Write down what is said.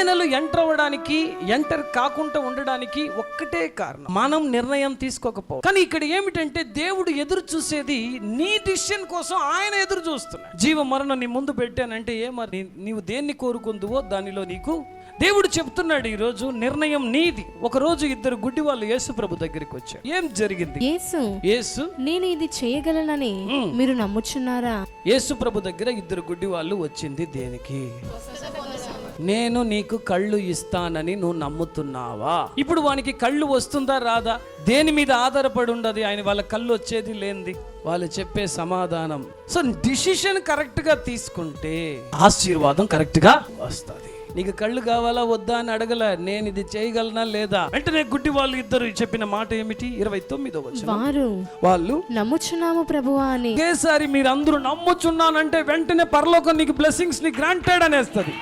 దీవెనలు ఎంటర్ అవ్వడానికి ఎంటర్ కాకుండా ఉండడానికి ఒక్కటే కారణం. మనం నిర్ణయం తీసుకోకపోవడం. కానీ ఇక్కడ ఏమిటంటే దేవుడు ఎదురు చూసేది నీ డిసిషన్ కోసం ఆయన ఎదురు చూస్తున్నాడు. జీవ మరణం నీ ముందు పెట్టానంటే ఏ మరి నీవు దేన్ని కోరుకుందువో దానిలో నీకు దేవుడు చెప్తున్నాడు ఈ రోజు నిర్ణయం నీది. ఒక రోజు ఇద్దరు గుడ్డి వాళ్ళు యేసు ప్రభు దగ్గరికి వచ్చారు. ఏం జరిగింది? యేసు యేసు? నేను ఇది చేయగలనని మీరు నమ్ముచున్నారా? యేసు ప్రభు దగ్గర ఇద్దరు గుడ్డి వాళ్ళు వచ్చింది దేనికి? నేను నీకు కళ్ళు ఇస్తానని నువ్వు నమ్ముతున్నావా? ఇప్పుడు వానికి కళ్ళు వస్తుందా రాదా? దేని మీద ఆధారపడి ఉండదు? ఆయన వాళ్ళ కళ్ళు వచ్చేది లేనిది. వాళ్ళు చెప్పే సమాధానం. సో డిసిషన్ కరెక్ట్గా తీసుకుంటే ఆశీర్వాదం కరెక్ట్గా వస్తుంది. నీకు కళ్ళు కావాలా వద్దా అని అడగల? నేను ఇది చేయగలనా లేదా? వెంటనే గుడ్డి వాళ్ళు ఇద్దరు చెప్పిన మాట ఏమిటి? ఇరవై తొమ్మిదో వారు వాళ్ళు నమ్ముచున్నాము ప్రభువా అని. ఒకేసారి మీరు అందరూ నమ్ముచున్నానంటే వెంటనే పరలోకం నీకు బ్లెస్సింగ్స్ని గ్రాంటెడ్ అనేస్తుంది.